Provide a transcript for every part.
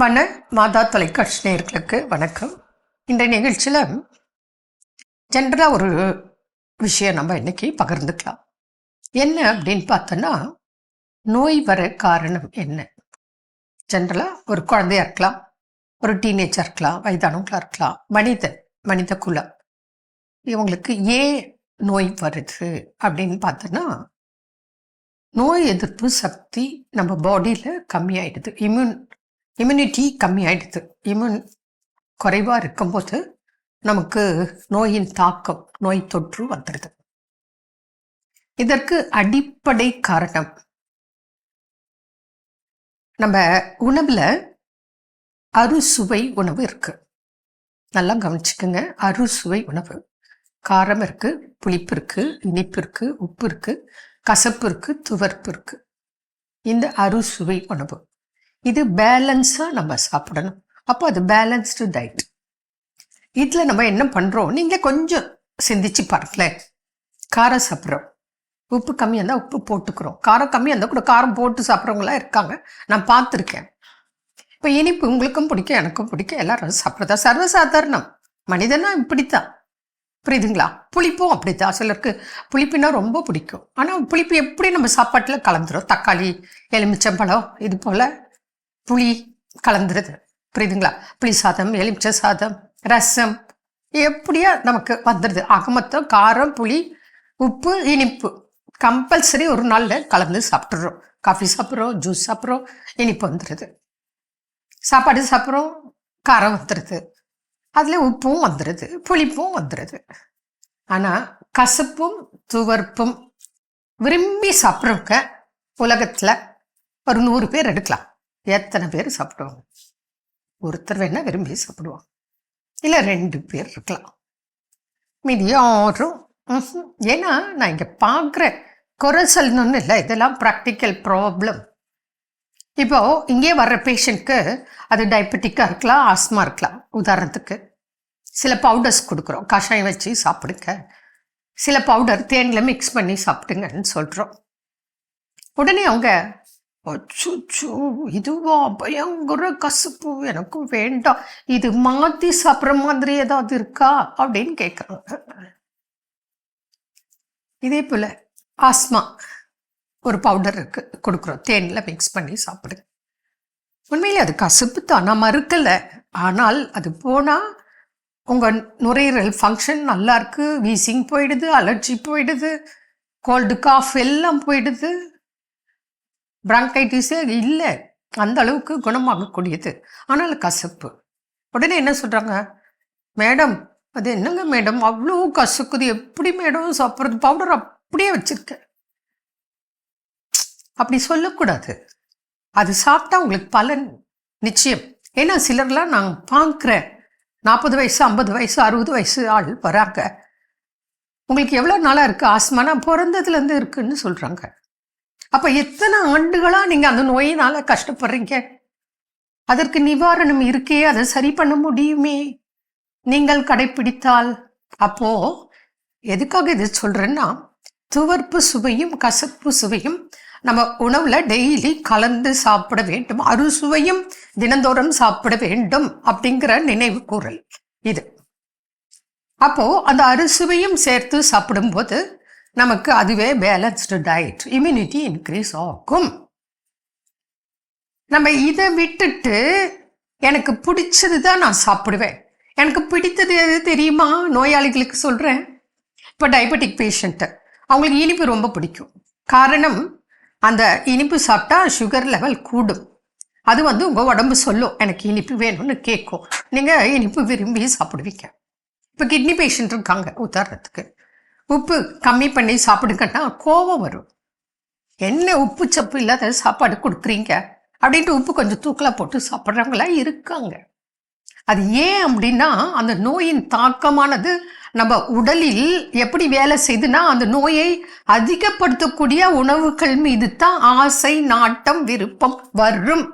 அன்பான மாதா தொலைக்காட்சி நேயர்களுக்கு வணக்கம். இந்த நிகழ்ச்சியில் ஜென்ரலாக ஒரு விஷயம் நம்ம இன்னைக்கு பகிர்ந்துக்கலாம். என்ன அப்படின்னு பார்த்தோன்னா நோய் வர காரணம் என்ன? ஜென்ரலாக ஒரு குழந்தையா இருக்கலாம் ஒரு டீனேஜாக இருக்கலாம் வயதானவங்களாக இருக்கலாம் மனிதன் மனித குலம். இவங்களுக்கு ஏன் நோய் வருது அப்படின்னு பார்த்தோன்னா நோய் எதிர்ப்பு சக்தி நம்ம பாடியில் கம்மியாயிடுது. இம்யூன் இம்யூனிட்டி கம்மியாயிடுது. இம்யூன் குறைவாக இருக்கும்போது நமக்கு நோயின் தாக்கம் நோய் தொற்று வந்துடுது இதற்கு அடிப்படை காரணம். நம்ம உணவில் அறுசுவை உணவு இருக்கு. நல்லா கவனிச்சுக்கோங்க. அறுசுவை உணவு. காரம் இருக்கு புளிப்பு இருக்கு இனிப்பு இருக்கு உப்பு இருக்கு கசப்பு இருக்கு துவர்ப்பு இருக்கு. இந்த அறுசுவை உணவு. இது பேலன்ஸாக நம்ம சாப்பிடணும். அப்போ அது பேலன்ஸ்டு டயட் இதில் நம்ம என்ன பண்ணுறோம் நீங்கள் கொஞ்சம் சிந்திச்சு பாருங்களேன் காரம் சாப்பிட்றோம். உப்பு கம்மியாக இருந்தால் உப்பு போட்டுக்கிறோம். காரம் கம்மியாக இருந்தால் கூட காரம் போட்டு சாப்பிட்றவங்களாம் இருக்காங்க. நான் பார்த்துருக்கேன். இப்போ இனிப்பு உங்களுக்கும் பிடிக்கும் எனக்கும் பிடிக்கும். எல்லாரும் சாப்பிட்றதா சர்வசாதாரணம். மனிதனா இப்படித்தான். புரியுதுங்களா? புளிப்பும் அப்படித்தான். சிலருக்கு புளிப்புனா ரொம்ப பிடிக்கும். ஆனால் புளிப்பு எப்படி நம்ம சாப்பாட்டில் கலந்துரும்? தக்காளி எலுமிச்சம்பழம் இது போல் புளி கலந்துருது. புரியுதுங்களா? புளி சாதம் எலுமிச்சை சாதம் ரசம். எப்படியா நமக்கு வந்துடுது அகமத்தம் காரம் புளி உப்பு இனிப்பு. கம்பல்சரி ஒரு நாளில் கலந்து சாப்பிட்றோம் காஃபி சாப்பிட்றோம் ஜூஸ் சாப்பிட்றோம் இனிப்பு வந்துடுது சாப்பாடு சாப்பிட்றோம் காரம் வந்துடுது அதில் உப்பும் வந்துடுது புளிப்பும் வந்துடுது ஆனால் கசப்பும் துவர்ப்பும் விரும்பி சாப்பிட்றவங்க உலகத்தில் ஒரு நூறு பேர் எடுக்கலாம். எத்தனை பேர் சாப்பிடுவாங்க? ஒருத்தர் வேணால் விரும்பி சாப்பிடுவாங்க. இல்லை ரெண்டு பேர் இருக்கலாம். மீதி யாரும் ஏன்னா நான் இங்கே பார்க்குறேன் குறை சொல்லணும்னு இல்லை. இதெல்லாம் ப்ராக்டிக்கல் ப்ராப்ளம் இப்போ இங்கே வர்ற பேஷண்ட்க்கு அது டயபெட்டிக்காக இருக்கலாம் ஆஸ்மா இருக்கலாம். உதாரணத்துக்கு சில பவுடர்ஸ் கொடுக்குறோம். கஷாயம் வச்சு சாப்பிடுங்க. சில பவுடர் தேனில் மிக்ஸ் பண்ணி சாப்பிடுங்கன்னு சொல்கிறோம் உடனே அவங்க அச்சுச்சோ இதுவா? பயங்கர கசப்பு. எனக்கும் வேண்டாம். இது மாற்றி சாப்பிட்ற மாதிரி ஏதாவது இருக்கா? அப்படின்னு கேட்குறாங்க இதே போல் ஆஸ்மா ஒரு பவுடர் இருக்கு. கொடுக்குறோம். தேனில் மிக்ஸ் பண்ணி சாப்பிடுங்க உண்மையிலே அது கசப்பு தான். நான் மறுக்கலை. ஆனால் அது போனால் உங்கள் நுரையீரல் ஃபங்க்ஷன் நல்லா இருக்கு. வீசிங் போயிடுது அலர்ஜி போயிடுது கோல்டு காஃப் எல்லாம் போயிடுது. பிராங்கைட்டிஸே இல்லை. அந்த அளவுக்கு குணமாகக்கூடியது ஆனால் கசப்பு. உடனே என்ன சொல்கிறாங்க மேடம் அது என்னங்க மேடம்? அவ்வளோ கசக்குது. எப்படி மேடம்? சாப்பிட்றது பவுடர் அப்படியே வச்சுருக்கேன் அப்படி சொல்லக்கூடாது. அது சாப்பிட்டா உங்களுக்கு பலன் நிச்சயம். ஏன்னா சிலர்லாம் நான் பார்க்குறேன். நாற்பது வயசு ஐம்பது வயசு அறுபது வயசு ஆள் வராங்க. உங்களுக்கு எவ்வளோ நாளாக இருக்குது ஆஸ்மானா பிறந்ததுலேருந்து இருக்குன்னு சொல்கிறாங்க அப்போ எத்தனை ஆண்டுகளாக நீங்கள் அந்த நோயினால் கஷ்டப்படுறீங்க? அதற்கு நிவாரணம் இருக்கே அதை சரி பண்ண முடியுமே? நீங்கள் கடைப்பிடித்தால் அப்போ எதுக்காக இது சொல்றேன்னா துவர்ப்பு சுவையும் கசப்பு சுவையும் நம்ம உணவுல டெய்லி கலந்து சாப்பிட வேண்டும். அறுசுவையும் தினந்தோறும் சாப்பிட வேண்டும் அப்படிங்கிற நினைவு கூறல் இது. அப்போ அந்த அறுசுவையும் சேர்த்து சாப்பிடும்போது நமக்கு அதுவே பேலன்ஸ்டு டயட் இம்யூனிட்டி இன்க்ரீஸ் ஆகும். நம்ம இதை விட்டுட்டு எனக்கு பிடிச்சது தான் நான் சாப்பிடுவேன். எனக்கு பிடித்தது எது தெரியுமா? நோயாளிகளுக்கு சொல்கிறேன் இப்போ டயபெட்டிக் பேஷண்ட்டு அவங்களுக்கு இனிப்பு ரொம்ப பிடிக்கும். காரணம் அந்த இனிப்பு சாப்பிட்டா சுகர் லெவல் கூடும். அது வந்து உங்கள் உடம்பு சொல்லும். எனக்கு இனிப்பு வேணும்னு கேட்கும். நீங்கள் இனிப்பு விரும்பி சாப்பிடுவீங்க. இப்போ கிட்னி பேஷண்ட் இருக்காங்க உதாரணத்துக்கு. உப்பு கம்மி பண்ணி சாப்பிடுங்கன்னா கோபம் வரும். என்ன உப்பு சப்பு இல்லாத சாப்பாடு கொடுக்குறீங்க? அப்படின்ட்டு உப்பு கொஞ்சம் தூக்கலாக போட்டு சாப்பிட்றவங்களாம் இருக்காங்க. அது ஏன் அப்படின்னா அந்த நோயின் தாக்கமானது நம்ம உடலில் எப்படி வேலை செய்யுதுன்னா அந்த நோயை அதிகப்படுத்தக்கூடிய உணவுகள் மீது தான் ஆசை நாட்டம் விருப்பம் வரும்.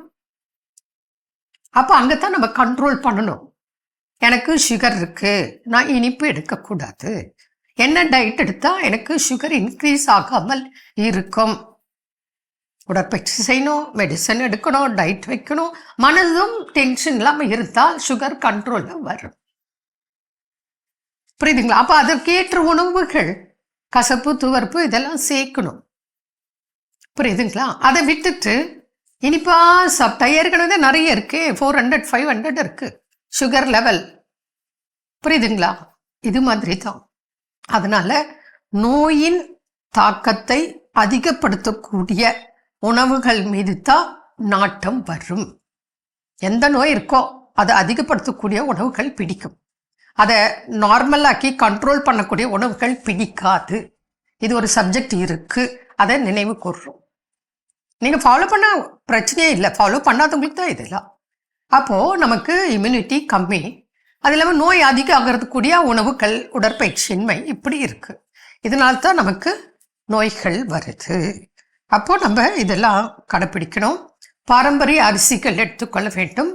அப்போ அங்கே தான் நம்ம கண்ட்ரோல் பண்ணணும். எனக்கு சுகர் இருக்கு நான் இனிப்பு எடுக்கக்கூடாது. என்ன டயட் எடுத்தால் எனக்கு சுகர் இன்க்ரீஸ் ஆகாமல் இருக்கும்? உடற்பயிற்சி செய்யணும் மெடிசன் எடுக்கணும் டயட் வைக்கணும். மனதும் டென்ஷன் இல்லாமல் இருந்தால் சுகர் கண்ட்ரோலில் வரும். புரியுதுங்களா? அப்போ அதற்கேற்ற உணவுகள் கசப்பு துவர்ப்பு இதெல்லாம் சேர்க்கணும். புரியுதுங்களா? அதை விட்டுட்டு இனிப்பா சாப்பிட்டா ஏற்கனவே நிறைய இருக்கு. ஃபோர் ஹண்ட்ரட் ஃபைவ் ஹண்ட்ரட் இருக்கு. சுகர் லெவல் புரியுதுங்களா? இது மாதிரி தான் அதனால நோயின் தாக்கத்தை அதிகப்படுத்தக்கூடிய உணவுகள் மீது தான் நாட்டம் வரும். எந்த நோய் இருக்கோ அதை அதிகப்படுத்தக்கூடிய உணவுகள் பிடிக்கும். அதை நார்மலாக்கி கண்ட்ரோல் பண்ணக்கூடிய உணவுகள் பிடிக்காது. இது ஒரு சப்ஜெக்ட் இருக்கு. அதை நினைவு கூறுறோம் நீங்கள் ஃபாலோ பண்ண பிரச்சனையே இல்லை. ஃபாலோ பண்ணாதவங்களுக்கு தான் இதெல்லாம். அப்போது நமக்கு இம்யூனிட்டி கம்மி. அது இல்லாமல் நோய் அதிகம் ஆகிறதுக்கூடிய உணவுகள் உடற்பயிற்சியின்மை இப்படி இருக்குது இதனால தான் நமக்கு நோய்கள் வருது. அப்போ நம்ம இதெல்லாம் கடைப்பிடிக்கணும். பாரம்பரிய அரிசிகள் எடுத்துக்கொள்ள வேண்டும்.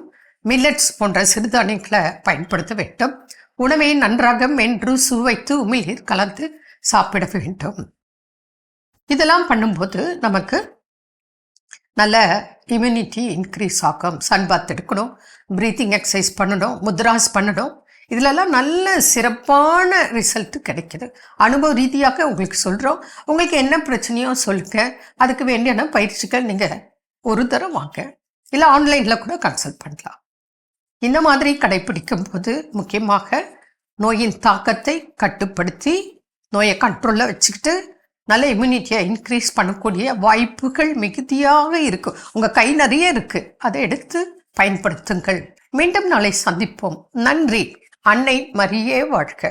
மில்லட்ஸ் போன்ற சிறுதானியங்களை பயன்படுத்த வேண்டும். உணவை நன்றாக மென்று சுவைத்து உமிழ்நீர் கலந்து சாப்பிட வேண்டும். இதெல்லாம் பண்ணும்போது நமக்கு நல்ல இம்யூனிட்டி இன்க்ரீஸ் ஆகும் சன் பாத் எடுக்கணும் ப்ரீத்திங் எக்ஸசைஸ் பண்ணணும் முத்ராஸ் பண்ணணும். இதிலெல்லாம் நல்ல சிறப்பான ரிசல்ட் கிடைக்கிது. அனுபவ ரீதியாக உங்களுக்கு சொல்கிறோம் உங்களுக்கு என்ன பிரச்சனையோ சொல்லுங்க. அதுக்கு வேண்டியான பயிற்சிகள் நீங்கள் ஒரு தரம் வாங்க. இல்லை ஆன்லைனில் கூட கன்சல்ட் பண்ணலாம். இந்த மாதிரி கடைபிடிக்கும் போது முக்கியமாக நோயின் தாக்கத்தை கட்டுப்படுத்தி நோயை கண்ட்ரோலில் வச்சுக்கிட்டு நல்ல இம்யூனிட்டியை இன்க்ரீஸ் பண்ணக்கூடிய வாய்ப்புகள் மிகுதியாக இருக்கும். உங்கள் கை நிறைய இருக்குது அதை எடுத்து பயன்படுத்துங்கள். மீண்டும் நாளை சந்திப்போம். நன்றி. அன்னை மரியே வாழ்க.